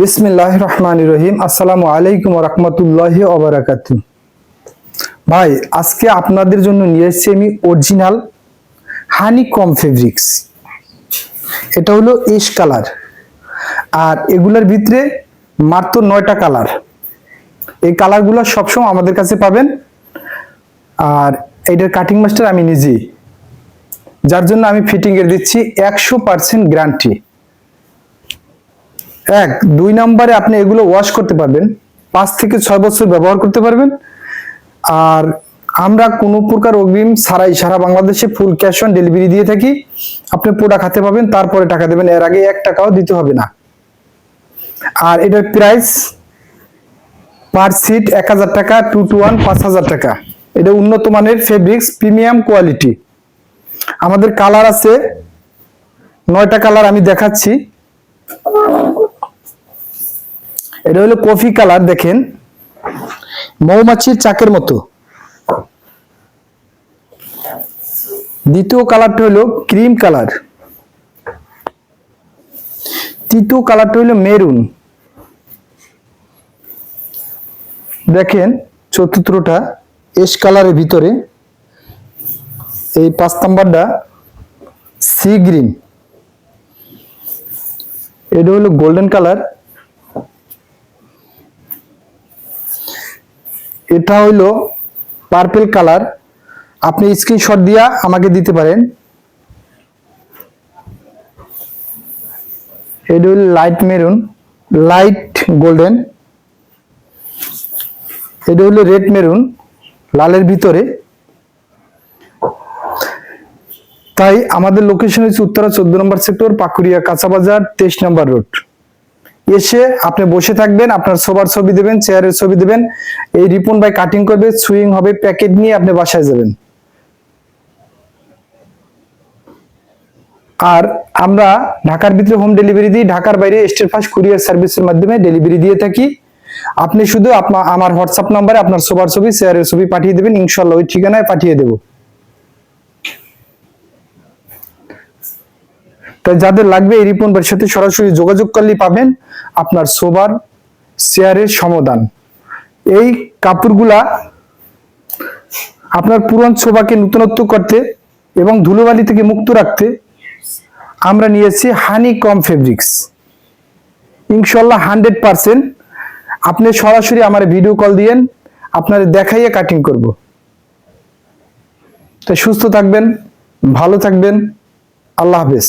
বিসমিল্লাহ রহমান রহিম। আসসালামু আলাইকুম রহমতুল্লাহ ওবরাকাত ভাই, আজকে আপনাদের জন্য নিয়ে এসেছি আমি অরিজিনাল হানি কম ফেব্রিক্স। এটা হলো এস কালার। আর এগুলোর ভিতরে মাত্র নয়টা কালার। এই কালারগুলো সবসময় আমাদের কাছে পাবেন। আর এটার কাটিং মাস্টার আমি নিজেই। যার জন্য আমি ফিটিং এর দিচ্ছি একশো পার্সেন্ট গ্যারান্টি এক, দুই নম্বরে আপনি এগুলো ওয়াশ করতে পারবেন। পাঁচ থেকে ছয় বছর ব্যবহার করতে পারবেন। আর আমরা কোনো প্রকার অগ্রিম ছাড়াই সারা বাংলাদেশে ফুল ক্যাশ অন ডেলিভারি দিয়ে থাকি। আপনি প্রোডাক্ট হাতে পাবেন, তারপরে টাকা দেবেন। এর আগে এক টাকাও দিতে হবে না। আর এটার প্রাইস পার সিট এক হাজার টাকা টু টু ওয়ান পাঁচ হাজার টাকা। এটা উন্নত মানের ফেব্রিক্স প্রিমিয়াম কোয়ালিটি আমাদের কালার আছে, নয়টা কালার আমি দেখাচ্ছি। এটা হলো কফি কালার, দেখেন। মৌমাছির চাকের মতো। দ্বিতীয় কালারটা হলো ক্রিম কালার। তৃতীয় কালারটা হলো মেরুন। দেখেন চতুর্থটা এস কালারের ভিতরে। এই পাঁচ নাম্বারটা সি গ্রিন। এটা হলো গোল্ডেন কালার। এটা হইল পার্পেল কালার আপনি স্ক্রিনশট দিয়া আমাকে দিতে পারেন। এটা হলো লাইট মেরুন লাইট গোল্ডেন এটা হলো রেড মেরুন লালের ভিতরে। তাই আমাদের লোকেশন হচ্ছে উত্তরা চোদ্দ নম্বর সেক্টর পাকুড়িয়া কাঁচাবাজার তেইশ নম্বর রোড এসে আপনি বসে থাকবেন, আপনার সবার ছবি দেবেন, চেয়ারের ছবি দেবেন। এই রিপন বাই কাটিং করবে সুইং হবে প্যাকেট নিয়ে আপনি বাসায় যাবেন। আর আমরা ঢাকার ভিতরে হোম ডেলিভারি দিই, ঢাকার বাইরে স্টেট ফাস্ট কুরিয়ার সার্ভিসের মাধ্যমে ডেলিভারি দিয়ে থাকি। আপনি শুধু আপনার আমার হোয়াটসঅ্যাপ নাম্বারে আপনার সবার ছবি, চেয়ারের ছবি পাঠিয়ে দেবেন ইনশাল্লাহ ওই ঠিকানায় পাঠিয়ে দেবো। তাই যাদের লাগবে এই রিপন সাথে সরাসরি যোগাযোগ করলেই পাবেন আপনার সোবার শেয়ারের সমাধান। এই কাপড়গুলা আপনার পুরন শোভাকে নতুনত্ব করতে এবং ধুলোবালি থেকে মুক্ত রাখতে আমরা নিয়েছি হানি কম ফেব্রিক্স ইনশাল্লাহ হান্ড্রেড পার্সেন্ট আপনি সরাসরি আমার ভিডিও কল দিয়েন আপনার দেখাইয়ে কাটিং করব। তাই সুস্থ থাকবেন, ভালো থাকবেন, আল্লাহ হাফেজ।